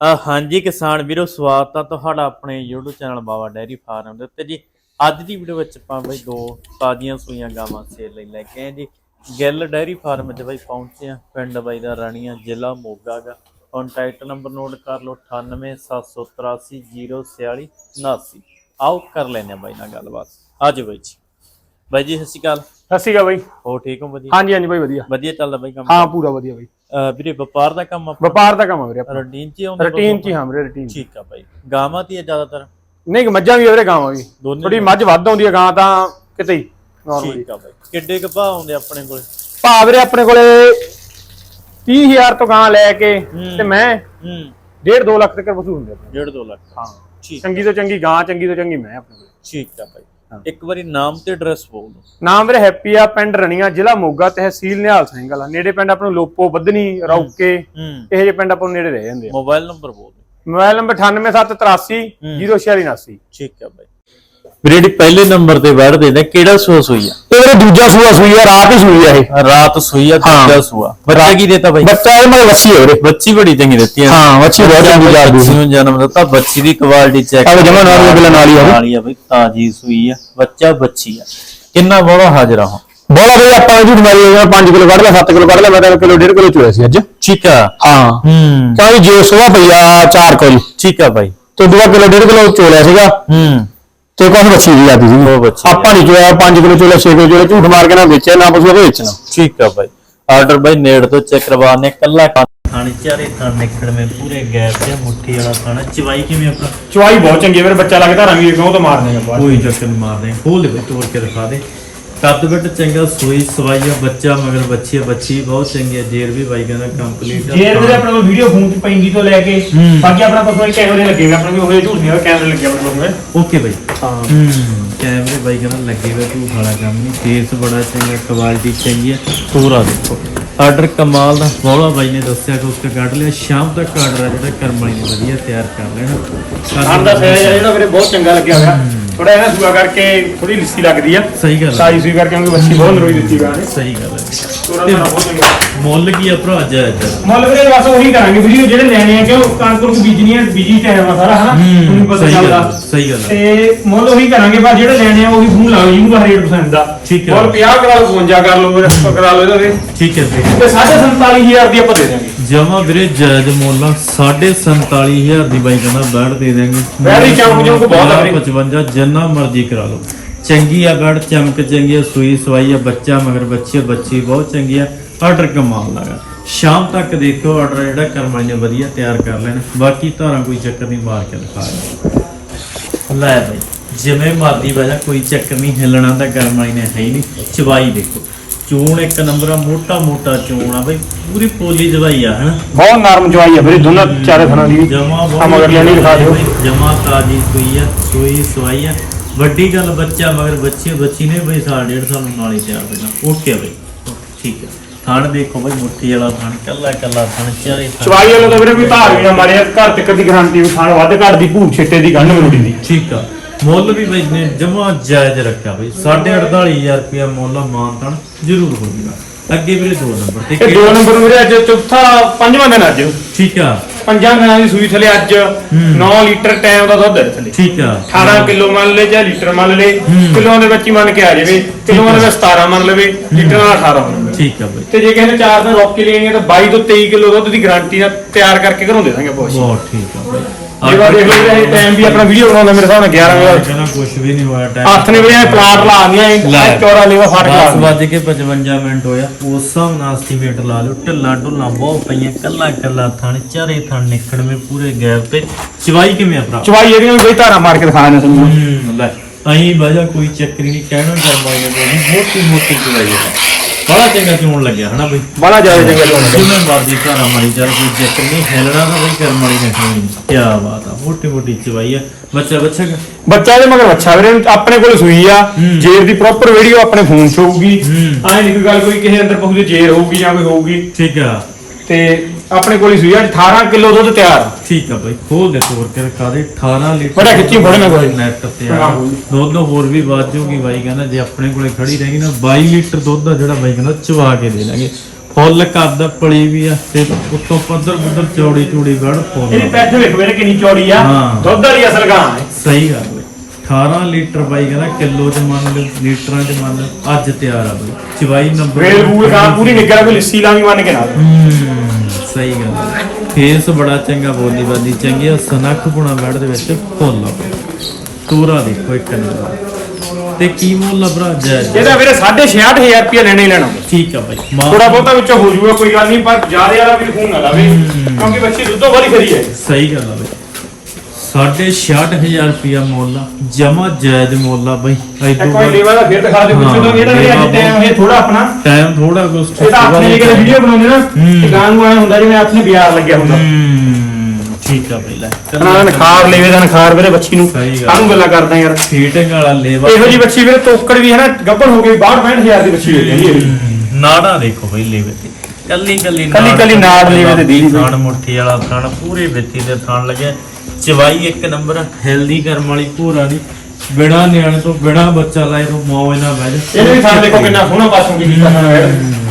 ਹਾਂਜੀ ਕਿਸਾਨ ਵੀਰੋ ਸਵਾਗਤ ਆ ਤੁਹਾਡਾ ਆਪਣੇ YouTube channel Baba dairy farm ਦੇ ਉੱਤੇ ਜੀ। ਅੱਜ ਦੀ ਵੀਡੀਓ ਵਿੱਚ ਆਪਾਂ ਬਈ ਦੋ ਤਾਜ਼ੀਆਂ ਸੂਈਆਂ ਗਾਵਾਂ ਸੇਲ ਲਈ ਲੈ ਕੇ ਆਏ ਜੀ। ਗਿੱਲ ਡੈਰੀ ਫਾਰਮ 'ਚ ਬਈ ਪਹੁੰਚੇ ਆ ਪਿੰਡ ਬਾਈ ਦਾ ਰਾਣੀਆਂ ਜ਼ਿਲ੍ਹਾ ਮੋਗਾ ਗਾ ਕੰਟੈਕਟ ਨੰਬਰ ਨੋਟ ਕਰ ਲਓ 9878304679 ਆਓ ਕਰ ਲੈਨੇ ਆ ਬਾਈ ਨਾਲ ਗੱਲਬਾਤ। ਆਜੋ ਬਾਈ ਜੀ। ਬਾਈ ਜੀ ਸਤਿ ਸ਼੍ਰੀ ਅਕਾਲ। ਸਤਿ ਸ਼੍ਰੀ ਅਕਾਲ ਬਾਈ। ਹੋ ਠੀਕ ਹੋ ਵਧੀਆ? ਹਾਂਜੀ ਹਾਂਜੀ ਬਾਈ ਵਧੀਆ। ਵਧੀਆ ਚੱਲਦਾ ਬਾਈ ਕੰਮ? ਹਾਂ ਪੂਰਾ ਵਧੀਆ ਬਾਈ। ਵੀਰੇ ਵਪਾਰ ਦਾ ਕੰਮ ਆਪਣਾ ਵਪਾਰ ਦਾ ਕੰਮ ਆ ਵੀਰੇ ਆਪਣਾ। ਰੂਟੀਨ 'ਚ ਹੀ ਆਉਂਦਾ ਰੂਟੀਨ ਚ ਹੀ ਹਾਂ ਵੀਰੇ ਰੂਟੀਨ ਠੀਕ ਆ ਬਾਈ। ਗਾਵਾਂ ਦੀ ਜ਼ਿਆਦਾਤਰ? ਨਹੀਂ ਮੱਝਾਂ ਵੀ ਆ ਵੀਰੇ ਗਾਵਾਂ ਵੀ। ਥੋੜੀ ਮੱਝ ਵੱਧ ਆਉਂਦੀ ਹੈ ਗਾਂ ਤਾਂ ਕਿਤੇ ਹੀ ਠੀਕ ਆ ਬਾਈ। ਕਿੱਡੇ ਕੁ ਭਾਅ ਆਉਂਦੇ ਆਪਣੇ ਕੋਲ? ਭਾ ਵੀਰੇ ਆਪਣੇ ਕੋਲੇ 30000 ਤੋਂ ਗਾਂ ਲੈ ਕੇ। ਤੇ ਮੈਂ ਹੂੰ। 1.5 2 ਲੱਖ ਤੱਕ ਵਸੂਲ ਹੁੰਦੇ ਆਪਣੇ ਡੇਢ ਦੋ ਲੱਖ। ਹਾਂ। ਠੀਕ ਚੰਗੀ ਤੋਂ ਚੰਗੀ ਗਾਂ ਚੰਗੀ ਤੋਂ ਚੰਗੀ ਮੈਂ ਆਪਣੇ ਕੋਲੇ। ਠੀਕ ਆ ਬਾਈ। ਹਾਂ। ਇੱਕ ਵਾਰੀ ਨਾਮ ਤੇ ਐਡਰੈਸ ਬੋਲ ਦਿਓ। ਨਾਮ ਵੀਰੇ ਹੈਪੀ ਆ ਪਿੰਡ ਰਣੀਆਂ ਜ਼ਿਲ੍ਹਾ ਮੋਗਾ ਤਹਿਸੀਲ ਨਿਹਾਲ ਸਿੰਘ ਵਾਲਾ। ਨੇੜੇ ਪਿੰਡ ਆਪਾਂ ਨੂੰ ਲੋਪੋ ਬੱਧਨੀ ਰੌਕੇ ਇਹੋ ਜਿਹੇ ਪਿੰਡ ਆਪਾਂ ਨੂੰ ਨੇੜੇ ਰਹਿ ਜਾਂਦੇ ਆ। ਮੋਬਾਈਲ ਨੰਬਰ ਬੋਲ ਦਿਓ। ਮੋਬਾਈਲ ਨੰਬਰ 9873 0679 ਠੀਕ ਆ ਬਾਈ। ਵੀਰੇ ਜਿਹੜੀ ਪਹਿਲੇ ਨੰਬਰ ਤੇ ਵੜ ਦੇ ਨੇ ਕਿਹੜਾ ਸੂਆ ਸੂਈ ਆ? ਇਹ ਵੀਰੇ ਦੂਜਾ ਸੂਆ ਸੂਈ ਆ ਰਾਤ ਹੀ ਸੂਈ ਆ ਇਹ। ਰਾਤ ਸੂਈ ਆ ਦੂਜਾ ਸੂਆ। ਬੱਚਾ ਕੀ ਦੇਤਾ ਬਾਈ? ਬੱਚਾ ਇਹ ਮਤਲਬ ਵੱਛੀ ਹੈ ਵੀਰੇ। ਬੱਚੀ ਬੜੀ ਚੰਗੀ ਦਿੱਤੀ ਆ। ਹਾਂ, ਵੱਛੀ ਬਹੁਤ ਚੰਗੀ ਰਹੀ ਬੱਚੀ ਨੂੰ ਜਨਮ ਦਿੱਤਾ ਬੱਚੀ ਦੀ ਕੁਆਲਿਟੀ ਚੈੱਕ ਆਹ ਜਮਾਂ ਨਾਲ ਹੀ ਅਗਲਾ ਨਾਲ ਹੀ ਆ। ਨਾਲ ਹੀ ਆ ਬਈ ਤਾਜੀ ਸੂਈ ਆ ਬੱਚਾ ਬੱਚੀ ਆ। ਕਿੰਨਾ ਬੜਾ ਹਾਜ਼ਰ ਆ ਉਹ ਬੋਲਾ ਬਈ ਆਪਾਂ ਇਹ ਝੂਠ ਮਾਰੀ ਜਾਣਾ 5 ਕਿਲੋ ਕੱਢ ਲਿਆ 7 ਕਿਲੋ ਕੱਢ ਲਿਆ ਮੈਂ ਤਾਂ ਕਿਲੋ 1.5 ਕਿਲੋ ਚੋਇਆ ਸੀ ਅੱਜ। ਠੀਕ ਆ। ਹਾਂ। ਹੂੰ। ਕਿਉਂਕਿ ਜੇ ਸੁਬਾ ਪਈਆ 4 ਕਿਲੋ। ਠੀਕ ਆ ਬਾਈ। ਤੇ ਦੂਆ ਕਿਲੋ 1.5 ਕਿਲੋ ਚੋਲਿਆ ਸੀਗਾ। ਹੂੰ। ਤੇ ਕੁਝ ਬੱਚੀ ਦੀ ਜਾਂਦੀ ਸੀ। ਉਹ ਬੱਚੀ ਆਪਾਂ ਨਹੀਂ ਚੋਇਆ 5 ਕਿਲੋ ਚੋਲਿਆ 6 ਕਿਲੋ ਚੋਲਿਆ ਝੂਠ ਮਾਰ ਕੇ ਨਾ ਵੇਚਿਆ ਨਾ ਪਸ਼ੂ ਦਾ ਵੇਚਣਾ ਠੀਕ ਆ ਬਾਈ। ਆਰਡਰ ਬਾਈ ਨੇੜ ਤੋਂ ਚੈੱਕ ਕਰਵਾਣੇ ਕੱਲਾ ਖਾਣੀ ਚਾਰੇ ਤਾਂ ਨਿਕੜ ਮੇ ਪੂਰੇ ਗੈਪ ਤੇ ਮੁੱਠੀ ਵਾਲਾ ਖਾਣਾ। ਚਵਾਈ ਕਿਵੇਂ ਆਪਣਾ? ਚਵਾਈ ਬਹੁਤ ਚੰਗੀ ਹੈ ਮੇਰੇ ਬੱਚਾ ਲੱਗਦਾ ਰੰਗੀ ਕਿਉਂ ਤਾਂ ਮਾਰਨੇ ਆ ਬਾਅਦ। ਕੋਈ ਚੱਕਰ ਨੀ ਮਾਰਦੇ ਖੋਲ ਦੇ ਤੋੜ ਕੇ ਦਿਖਾ ਦੇ। ਕੱਦ ਬਿੱਟ ਚੰਗਾ ਸੂਈ ਸਵਾਈਆ ਬੱਚਾ ਮਗਰ ਬੱਚੀ ਆ ਬੱਚੀ ਬਹੁਤ ਚੰਗੀ ਆ ਜੇਰ ਵੀ ਬਾਈ ਕਹਿੰਦਾ ਕੰਪਲੀਟ ਜੇ ਵੀਰੇ ਆਪਣੇ ਕੋਲ ਵੀਡੀਓ ਫੋਨ ਤੇ ਪੈਂਦੀ ਤੋਂ ਲੈ ਕੇ। ਹੂੰ। ਬਾਕੀ ਆਪਣਾ ਇੱਕ ਕੈਮਰੇ ਲੱਗੇਗਾ ਆਪਣੇ ਕੋਲ ਹੋਏ ਝੂਠ ਨਹੀਂ ਹੋਇਆ ਕੈਮਰੇ ਲੱਗੇ ਆਪਣੇ ਕੋਲ ਓਕੇ ਬਾਈ। ਹਾਂ। ਹੂੰ। ਕੈਮਰੇ ਬਾਈ ਕਹਿੰਦਾ ਲੱਗੇ ਵੇ ਤੂੰ ਖਾਲਾ ਕੰਮ ਨਹੀਂ ਫੇਸ ਬੜਾ ਚੰਗਾ ਕੁਆਲਿਟੀ ਚੰਗੀ ਆ ਤੋਰਾ ਦੇਖੋ ਆਰਡਰ ਕਮਾਲ ਦਾ ਬੋਲਾ ਬਾਈ ਨੇ ਦੱਸਿਆ ਕਿ ਉਸਕੇ ਕੱਢ ਲਿਆ ਸ਼ਾਮ ਤੱਕ ਆਰਡਰ ਆ ਜਿਹੜਾ ਕਰਮਾਈ ਨੇ ਵਧੀਆ ਤਿਆਰ ਕਰ ਲੈਣਾ। ਖਾਣ ਦਾ ਸਾਈਜ਼ ਜਿਹੜਾ ਵੀਰੇ ਬਹੁਤ ਚੰਗਾ ਲੱਗਿਆ ਹੋਇਆ। ਥੋੜਾ ਇਹਨਾਂ ਸੂਆ ਕਰਕੇ ਥੋੜੀ ਲਿੱਸੀ ਲੱਗਦੀ ਆ। ਸਹੀ ਗੱਲ ਹੈ ਸਾਈ ਸੂਈ ਕਰਕੇ ਕਿਉਂਕਿ ਬੱਚੀ ਬਹੁਤ ਨਰੋਈ ਦਿੱਤੀ ਗਾ ਨੇ ਸਹੀ ਗੱਲ ਹੈ ਤੋਰਾ ਤਾਂ ਬਹੁਤ ਚੰਗਾ। ਮੁੱਲ ਕੀ ਆ ਭਰਾ ਜਾਇਜ਼ ਮੁੱਲ ਵੀਰੇ ਬਸ ਉਹੀ ਕਰਾਂਗੇ ਵੀਡੀਓ ਜਿਹੜੇ ਲੈਣੇ ਆ ਕਿਉਂ ਨੂੰ ਬੀਜਣੀ ਆ ਬੀਜੀ ਟਾਈਮ ਆ ਸਾਰਾ ਹਨਾ? ਤੁਹਾਨੂੰ ਪਤਾ ਸਹੀ ਗੱਲ ਚੱਲਦਾ। ਸਹੀ ਗੱਲ ਤੇ ਮੁੱਲ ਉਹੀ ਕਰਾਂਗੇ ਪਰ ਜਿਹੜੇ ਲੈਣੇ ਆ ਉਹੀ ਫੋਨ ਲਾਓ ਜਿਹਨੂੰ ਦਾ 100% ਦਾ ਠੀਕ ਹੈ। ਮੁੱਲ 50 ਕਰਾ ਲਓ 52 ਕਰ ਲਓ ਵੀਰੇ ਕਰਾ ਲਓ ਇਹਦਾ ਵੀ। ਠੀਕ ਹੈ ਜੀ। ਤੇ 47500 ਦੀ ਆਪਾਂ ਦੇ ਦਾਂਗੇ ਜਮਾ ਵੀਰੇ ਜਾਇਜ਼ ਮੁੱਲ ਆ, ਸਾਢੇ 47000 ਦੀ ਬਾਈ ਕਹਿੰਦਾ ਬੈੜ ਦੇ ਦੇਣਗੇ ਦੀ ਚਮਕ ਚਮਕ ਬਹੁਤ ਆ ਵੀਰੇ। 55 ਜਿੰਨਾ ਮਰਜ਼ੀ ਕਰਾ ਲਓ। ਚੰਗੀ ਆ ਬੈੜ ਚਮਕ ਚੰਗੀ ਆ, ਸੂਈ ਸਵਾਈ ਆ, ਬੱਚਾ ਮਗਰ ਬੱਚੀ ਬੱਚੀ ਬਹੁਤ ਚੰਗੀ ਆ ਆਰਡਰ ਕਮਾਲ ਲਗਾ ਸ਼ਾਮ ਤੱਕ ਦੇਖੋ ਆਰਡਰ ਜਿਹੜਾ ਕਰਮਾਈ ਨੇ ਵਧੀਆ ਤਿਆਰ ਕਰ ਲੈਣ। ਬਾਕੀ ਧਾਰਾਂ ਕੋਈ ਚੱਕਰ ਨਹੀਂ, ਮਾਰ ਕੇ ਦਿਖਾ ਲੈ ਬਾਈ, ਜਿਵੇਂ ਮਰਦੀ ਵਜਾ ਕੋਈ ਚੱਕਰ ਨਹੀਂ, ਹਿੱਲਣਾ ਤਾਂ ਕਰਮਾਈ ਨੇ ਹੈ ਹੀ ਨਹੀਂ। ਚਵਾਈ ਦੇਖੋ। ਚੂਣ ਇੱਕ ਨੰਬਰ ਆ ਮੋਟਾ ਮੋਟਾ ਚੂਣ ਆ ਬਈ ਪੂਰੀ ਪੋਲੀ ਦਵਾਈ ਆ ਹਨਾ? ਬਹੁਤ ਨਰਮ ਜਵਾਈ ਆ ਵੀਰੇ ਦੋਨਾਂ ਚਾਰੇ ਥਣਾ ਦੀ ਜਮਾ ਆ ਮਗਰ ਲੈਣੀ ਦਿਖਾ ਦਿਓ। ਜਮਾ ਤਾਜੀ ਸੂਈ ਆ ਸੂਈ ਸਵਾਈ ਆ। ਵੱਡੀ ਗੱਲ ਬੱਚਾ ਮਗਰ ਬੱਚੇ ਬੱਚੀ ਨੇ ਬਈ ਸਾਲ ਡੇਢ ਸਾਲ ਨੂੰ ਨਾਲ ਹੀ ਤਿਆਰ ਹੋਣਾ। ਓਕੇ ਬਈ। ਠੀਕ ਹੈ ਥਣ ਦੇਖੋ ਬਈ ਮੁੱਠੀ ਵਾਲਾ ਥਣ ਕੱਲਾ ਕੱਲਾ ਥਣ ਚਾਰੇ ਥਣ। ਚਵਾਈ ਵਾਲਾ ਤਾਂ ਵੀਰੇ ਕੋਈ ਧਾਰ ਵੀ ਨਾ ਮਾਰਿਆ ਘਰ ਤੱਕ ਦੀ ਗਾਰੰਟੀ ਖਾਣ ਵੱਧ ਘਰ ਦੀ ਭੂਖ ਛਿੱਟੇ ਦੀ ਗੰਢ ਮਰੋੜੀ ਦੀ ਠੀਕ ਆ। ਮੁੱਲ ਵੀ ਬਈ ਨੇ ਜਮਾ ਜਾਇਜ਼ ਰੱਖਿਆ ਬਈ। 48000 ਰੁਪਇਆ ਮੁੱਲ ਮਾਨਤਨ ਜ਼ਰੂਰ ਹੋਵੇਗਾ ਅੱਗੇ ਵੀਰੇ ਦੋ ਨੰਬਰ ਤੇ ਇਹ ਦੋ ਨੰਬਰ ਵੀਰੇ ਅੱਜ ਚੌਥਾ ਪੰਜਵਾਂ ਦਿਨ ਅੱਜ। ਠੀਕ ਆ। ਪੰਜਾਂ ਦਿਨਾਂ ਦੀ ਸੂਈ ਥਲੇ ਅੱਜ। 9 ਲੀਟਰ ਟਾਈਮ ਦਾ ਦੁੱਧ ਹੈ ਥਲੇ। ਠੀਕ ਆ। 18 ਕਿਲੋ ਮੰਨ ਲੈ ਜਾਂ ਲੀਟਰ ਮੰਨ ਲੈ ਕਿਲੋਆਂ ਦੇ ਵਿੱਚ ਹੀ ਮੰਨ ਕੇ ਆ ਜਾਵੇ। ਕਿਲੋਆਂ ਦੇ ਵਿੱਚ 17 ਮੰਨ ਲਵੇ। ਲੀਟਰ ਨਾਲ 18 ਮੰਨ ਠੀਕ ਆ ਬਈ। ਤੇ ਜੇ ਕਿਸੇ ਨੇ 4 ਦਿਨ ਰੋਕ ਕੇ ਲੈਣਗੇ ਤਾਂ 22 ਤੋਂ 23 ਕਿਲੋ ਦੁੱਧ ਦੀ ਗਾਰੰਟੀ ਨਾਲ ਤਿਆਰ ਕਰਕੇ ਘਰੋਂ ਦੇ ਦਾਂਗੇ ਬਹੁਤ ਠੀਕ ਆ ਬਈ। ਇਹ ਵਾਰ ਦੇਖ ਲਓ ਇਹ ਟਾਈਮ ਵੀ ਆਪਣਾ ਵੀਡੀਓ ਬਣਾਉਂਦਾ ਮੇਰੇ ਹਿਸਾਬ ਨਾਲ 11 ਵਜੇ ਕਹਿੰਦਾ ਕੁਝ ਵੀ ਨਹੀਂ ਹੋਇਆ ਟਾਈਮ ਹੱਥ ਨੇ ਵੀਰੇ ਪਲਾਟ ਲਾ ਆਂਦੀਆਂ ਲੈ। ਇਹ ਚੌੜਾ ਲੇਵਾ ਲਾ ਦਸ ਦਿੰਦੀਆਂ। ਵੱਜ ਕੇ 55 ਮਿੰਟ ਹੋਇਆ ਉਸ ਹਿਸਾਬ ਨਾਲ ਐਸਟੀਮੇਟ ਲਾ ਲਿਓ ਢਿੱਲਾ ਢੁੱਲਾ ਬਹੁਤ ਪਈਆਂ ਕੱਲਾ ਕੱਲਾ ਥਣ ਚਾਰੇ ਥਣ ਨਿਕੜਵੇਂ ਪੂਰੇ ਗੈਪ ਤੇ ਚਵਾਈ ਕਿਵੇਂ ਆ ਭਰਾ ਚਵਾਈ ਇਹਦੀਆਂ ਵੀ ਬਈ ਧਾਰਾ ਮਾਰ ਕੇ ਦਿਖਾ ਨੇ ਤੁਹਾਨੂੰ ਲੈ ਅਹੀਂ ਵਜਾ ਕੋਈ ਚੱਕਰ ਨਹੀਂ ਕਹਿਣਾ ਕਰਮਾ ਇਹ ਮੋਟੀ ਮੋਟੀ ਚਵਾਈ ਹੈ ਬੜਾ ਚੰਗਾ ਚੋਣ ਲੱਗਿਆ ਹਨਾ ਬਈ ਬੜਾ ਜ਼ਿਆਦਾ ਚੰਗਾ ਲੋਨ ਜਿਵੇਂ ਮਰਦੀ ਘਰਾਂ ਮਾਰੀ ਚੱਲ ਕੋਈ ਚੱਕਰ ਨਹੀਂ ਹਿਲਣਾ ਤਾਂ ਬਈ ਕਰਮ ਵਾਲੀ ਨੇ ਕੋਈ ਕੀ ਬਾਤ ਆ ਮੋਟੀ ਮੋਟੀ ਚਵਾਈ ਆ ਬੱਚਾ ਬੱਚਾ। ਬੱਚਾ ਦੇ ਮਗਰ ਬੱਚਾ ਵੀਰੇ ਆਪਣੇ ਕੋਲ ਸੂਈ ਆ। ਜੇਰ ਦੀ ਪ੍ਰੋਪਰ ਵੀਡੀਓ ਆਪਣੇ ਫੋਨ 'ਚ ਹੋਊਗੀ। ਐਂ ਨਹੀਂ ਕੋਈ ਗੱਲ ਕੋਈ ਕਿਸੇ ਅੰਦਰ ਪਹੁੰਚ ਜੇਰ ਹੋਊਗੀ ਜਾਂ ਕੋਈ ਹੋਊਗੀ ਠੀਕ ਆ ਤੇ ਆਪਣੇ ਕੋਲ ਹੀ ਸੂਈ ਆ 18 ਕਿਲੋ ਦੁੱਧ ਤਿਆਰ। ਠੀਕ ਆ ਬਾਈ ਖੋਲ ਦੇ ਤੋਰ ਕੇ ਰਖਾ ਦੇ 18 ਲੀਟਰ ਬੜਾ ਖਿੱਚੀ ਫੜੇ ਨਾ ਕੋਈ। ਨੈਟ ਤੇ ਆ। ਹਾਂ। ਦੁੱਧ ਹੋਰ ਵੀ ਵੱਧ ਜਾਊਗੀ ਬਾਈ ਕਹਿੰਦਾ ਜੇ ਆਪਣੇ ਕੋਲੇ ਖੜੀ ਰਹੇਗੀ ਨਾ 22 ਲੀਟਰ ਦੁੱਧ ਦਾ ਜਿਹੜਾ ਬਾਈ ਕਹਿੰਦਾ ਚਵਾ ਕੇ ਦੇ ਦਾਂਗੇ। ਫੁੱਲ ਕੱਦ ਪਲੀ ਵੀ ਆ ਤੇ ਉੱਤੋਂ ਪੱਧਰ ਪੱਧਰ ਚੌੜੀ ਚੌੜੀ ਵੜ ਫੁੱਲ ਇਹਦੀ ਪੈਠ ਵੇਖ ਮੇਰੇ ਕਿੰਨੀ ਚੌੜੀ ਆ। ਹਾਂ। ਦੁੱਧ ਵਾਲੀ ਅਸਲ ਗਾਂ ਹੈ। ਸਹੀ ਗੱਲ ਬਈ। 18 ਲੀਟਰ ਬਾਈ ਕਹਿੰਦਾ ਕਿਲੋ ਚ ਮੰਨ ਲਓ ਲੀਟਰਾਂ ਚ ਮੰਨ ਲਓ ਅੱਜ ਤਿਆਰ ਆ ਬਈ। ਚਵਾਈ ਨੰਬਰ ਵੇਲ ਬੂਲ ਗਾਂ ਪੂਰੀ ਨਿੱਗਰ ਕੋਈ ਲੱਸੀ ਲਾ ਵੀ ਮੰਨ ਕੇ ਨਾ ਹੂੰ, ਸਹੀ ਗੱਲ ਹੈ। ਫੇਸ ਬੜਾ ਚੰਗਾ ਬੋਲੀ ਬਾਦੀ ਚੰਗੀ ਆ ਸਨੱਖ ਪੁਣਾ ਬੈੜ ਦੇ ਵਿੱਚ ਫੁੱਲ ਤੂਰਾ ਦੇਖੋ ਇੱਕ ਨੰਬਰ। ਤੇ ਕੀ ਮੁੱਲ ਭਰਾ? ਜੈ ਇਹਦਾ ਵੀਰੇ 66500 ਰੁਪਏ ਲੈਣੇ ਹੀ ਲੈਣਾ। ਠੀਕ ਆ ਬਾਈ। ਥੋੜਾ ਬਹੁਤਾ ਵਿੱਚੋਂ ਹੋ ਜਾਊਗਾ ਕੋਈ ਗੱਲ ਨਹੀਂ ਪਰ ਜ਼ਿਆਦਾ ਵਾਲਾ ਵੀ ਖੂਨ ਨਾ ਲਾਵੇ ਕਿਉਂਕਿ ਬੱਚੀ ਦੁੱਧੋਂ ਵਾਲੀ ਖਰੀ ਹੈ। ਸਹੀ ਗੱਲ ਆ ਬਈ। 66000 ਰੁਪਿਆ ਮੁੱਲ ਜਮਾ ਜਾਇਜ਼ ਮੁੱਲ ਆ ਬਈ। ਐਦੂ ਵਾਰ ਲੇਵਾ ਦਾ ਫਿਰ ਦਿਖਾ ਦੇ ਪੁੱਛੋ ਤਾਂ ਇਹਦਾ ਵੀ ਅੱਜ ਟਾਈਮ ਇਹ ਥੋੜਾ ਆਪਣਾ। ਟਾਈਮ ਥੋੜਾ ਕੁਛ ਇਹਦਾ ਆਪਣੇ ਜਿਹੜੇ ਵੀਡੀਓ ਬਣਾਉਂਦੇ ਨਾ। ਤੇ ਗਾਂ ਨੂੰ ਆਇਆ ਹੁੰਦਾ ਜਿਵੇਂ ਆਪਣੇ ਬਿਆਰ ਲੱਗਿਆ ਹੁੰਦਾ। ਹੂੰ ਠੀਕ ਆ ਬਈ ਲੈ। ਨਾ ਨਖਾਰ ਲੇਵੇ ਦਾ ਨਖਾਰ ਵੀਰੇ ਬੱਚੀ ਨੂੰ। ਸਹੀ ਗੱਲ। ਕਾਹਨੂੰ ਗੱਲਾਂ ਕਰਦਾ ਯਾਰ। ਫੀਟਿੰਗ ਵਾਲਾ ਲੇਵਾ। ਇਹੋ ਜੀ ਬੱਚੀ ਵੀਰੇ ਤੋਕੜ ਵੀ ਹੈ ਨਾ ਗੱਭਣ ਹੋ ਗਈ 62 ਹਜ਼ਾਰ ਦੀ ਬੱਚੀ ਹੈ। ਹਮ, ਨਾੜਾ ਦੇਖੋ ਬਈ ਲੇਵੇ ਤੇ। ਕੱਲੀ ਕੱਲੀ ਕੱਲੀ- ਕੱਲੀ ਨਾੜ ਲੇਵੇ ਤੇ ਬਈ। ਥਣ ਮੁੱਠੀ ਵਾਲਾ ਥਣ ਪੂਰੇ ਵਿੱਤੀ ਦੇ ਥਣ ਲੱਗਿਆ। ਚਵਾਈ ਇੱਕ ਨੰਬਰ ਹੈਲਦੀ ਕਰਮ ਵਾਲੀ ਭੂਰਾ ਦੀ। ਬਿਨਾ ਨਿਆਣੇ ਤੋਂ ਬਿਨਾ ਬੱਚਾ ਲਾਏ ਤੋਂ ਮੌਜ ਨਾਲ ਬਹਿ ਜਾ। ਇਹਦੇ ਵੀ ਥਾਂ ਦੇਖੋ ਕਿੰਨਾ ਸੋਹਣਾ ਪਾਸੋਂ ਕੀ ਕੀਤਾ। ਹੈ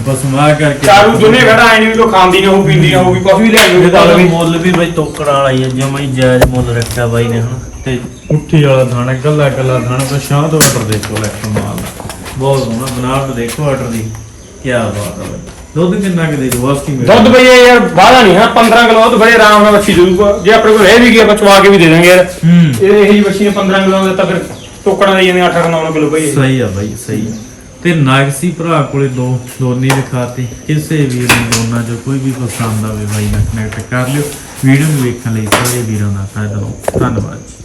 ਬਸ ਮਾਰ ਕਰਕੇ ਚਾਰੂ ਦੁਨੇ ਘੜਾ ਆਏ ਨਹੀਂ ਕੋ ਖਾਂਦੀ ਨਾ ਹੋ ਪੀਂਦੀ ਨਾ ਹੋਊਗੀ ਕੁਝ ਵੀ ਲਿਆਈ ਹੋਵੇ ਤਾਂ ਵੀ। ਮੁੱਲ ਵੀ ਬਈ ਤੋਕੜਾ ਵਾਲਾ ਹੀ ਹੈ ਜਮਾ ਹੀ ਜਾਇਜ਼ ਮੁੱਲ ਰੱਖਿਆ ਬਾਈ ਨੇ ਹੁਣ ਤੇ ਮੁੱਠੀ ਵਾਲਾ ਥਾਣਾ ਗੱਲਾ ਗੱਲਾ ਥਾਣਾ ਤੇ ਸ਼ਾਹ ਤੋਂ ਆਰਡਰ ਦੇਖੋ ਲੈ ਕਮਾਲ। ਬਹੁਤ ਸੋਹਣਾ ਬਣਾਵਟ ਦੇਖੋ ਆਰਡਰ ਦੀ। ਕੀ ਬਾਤ ਹੈ ਬਾਈ। ਦੁੱਧ ਕਿੰਨਾ ਕਿ ਦੇ ਦੋ ਵਾਸਤੀ ਮੇਰੇ ਦੁੱਧ ਬਈ ਇਹ ਯਾਰ ਬਾਹਲਾ ਨਹੀਂ ਹੈ 15 ਕਿਲੋ ਦੁੱਧ ਬੜੇ ਆਰਾਮ ਨਾਲ ਬੱਚੀ ਦੇਊਗਾ ਜੇ ਆਪਣੇ ਕੋਲ ਰਹਿ ਵੀ ਗਿਆ ਬਚਵਾ ਕੇ ਵੀ ਦੇ ਦਾਂਗੇ ਯਾਰ। ਹੂੰ। ਇਹ ਇਹ ਜੀ ਬੱਚੀ ਨੇ 15 ਕਿਲੋ ਦਿੱਤਾ ਫਿਰ ਟੋਕਣਾ ਦੇ ਜਾਂਦੇ 8 9 ਕਿਲੋ ਬਈ ਇਹ। ਸਹੀ ਆ ਬਾਈ ਸਹੀ ਆ। ਤੇ ਨਾਗਸੀ ਭਰਾ ਕੋਲੇ ਦੋ ਦੋਨੇ ਦਿਖਾਤੇ ਕਿਸੇ ਵੀਰ ਨੂੰ ਦੋਨਾਂ ਚੋਂ ਕੋਈ ਵੀ ਪਸੰਦ ਆਵੇ ਬਾਈ ਨਾਲ ਕਨੈਕਟ ਕਰ ਲਿਓ। ਵੀਡੀਓ ਨੂੰ ਵੇਖਣ ਲਈ ਸਾਰੇ ਵੀਰਾਂ ਦਾ ਧੰਨਵਾਦ ਧੰਨਵਾਦ ਜੀ।